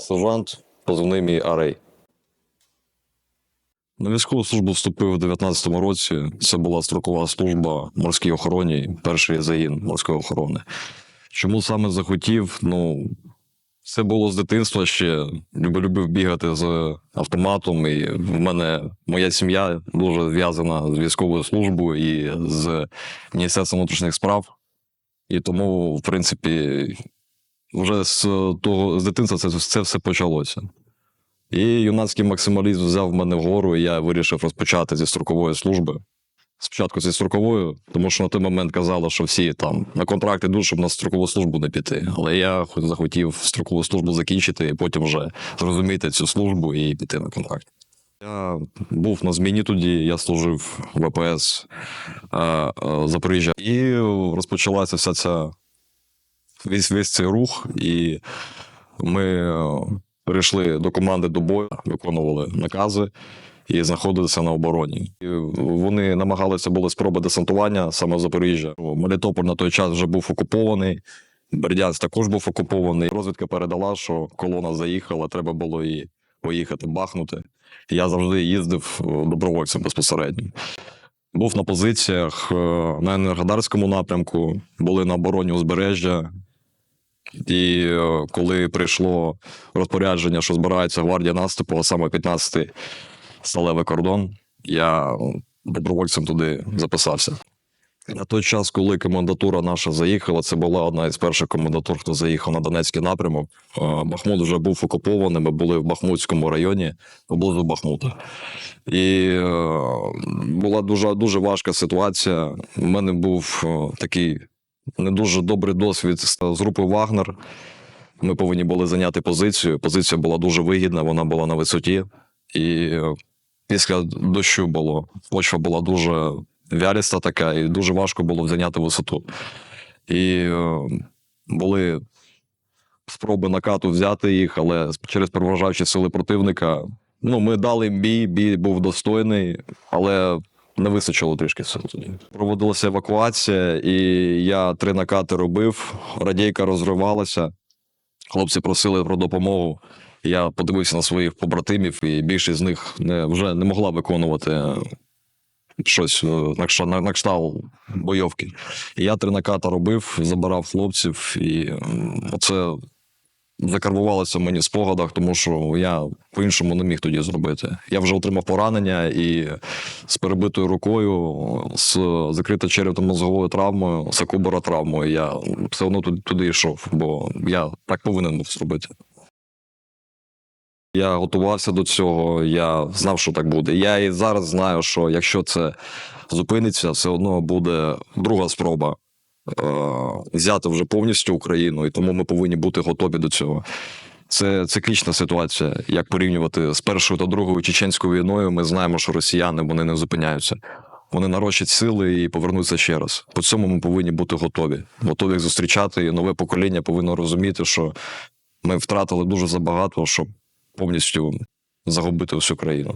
сержант, позивний мій Арей. На військову службу вступив у 19-му році. Це була строкова служба морській охороні, перший загін морської охорони. Чому саме захотів? Ну, це було з дитинства ще. Любив, бігати з автоматом. І в мене моя сім'я дуже зв'язана з військовою службою і з Міністерством внутрішніх справ. І тому, в принципі, вже з того з дитинства це, це все почалося. І юнацький максималізм взяв мене вгору, і я вирішив розпочати зі строкової служби. Спочатку зі строковою, тому що на той момент казали, що всі там на контракт йдуть, щоб на строкову службу не піти. Але я захотів строкову службу закінчити і потім вже зрозуміти цю службу і піти на контракт. Я був на зміні тоді, я служив в ВПС е, е, Запоріжжя. І розпочалася вся ця весь, весь цей рух, і ми е, перейшли до команди до бою, виконували накази і знаходилися на обороні. І вони намагалися були спроби десантування саме Запоріжжя. Мелітополь на той час вже був окупований. Бердянськ також був окупований. Розвідка передала, що колона заїхала, треба було її поїхати, бахнути. Я завжди їздив е, добровольцем безпосередньо. Був на позиціях е, на Енергодарському напрямку, були на обороні узбережжя. І е, коли прийшло розпорядження, що збирається гвардія наступу, а саме 15-й сталевий кордон, я добровольцем туди записався. На той час, коли комендатура наша заїхала, це була одна із перших комендатур, хто заїхав на Донецький напрямок. Е, Бахмут вже був окупований. Ми були в Бахмутському районі поблизу Бахмута. І е, була дуже, дуже важка ситуація. У мене був такий не дуже добрий досвід з групи Вагнер. Ми повинні були зайняти позицію. Позиція була дуже вигідна, вона була на висоті. І е, після дощу було. Почва була дуже вяліста така, і дуже важко було зайняти висоту. І е, були спроби накату взяти їх, але через переважаючі сили противника. Ну, ми дали бій, бій був достойний, але не вистачило трішки сил. Проводилася евакуація, і я три накати робив. Радійка розривалася. Хлопці просили про допомогу. Я подивився на своїх побратимів, і більшість з них не, вже не могла виконувати щось е, на кшталт, бойовки. І я три наката робив, забирав хлопців, і м, закарбувалося мені в спогадах, тому що я по-іншому не міг тоді зробити. Я вже отримав поранення і з перебитою рукою, з закрита черепно-мозговою травмою, сакубора травмою. Я все одно туди, туди йшов, бо я так повинен був зробити. Я готувався до цього, я знав, що так буде. Я і зараз знаю, що якщо це зупиниться, все одно буде друга спроба взяти вже повністю Україну, і тому ми повинні бути готові до цього. Це циклічна ситуація. Як порівнювати з першою та другою чеченською війною, ми знаємо, що росіяни вони не зупиняються. Вони нарощать сили і повернуться ще раз. По цьому ми повинні бути готові. Готові їх зустрічати. І нове покоління повинно розуміти, що ми втратили дуже забагато, щоб повністю загубити всю країну.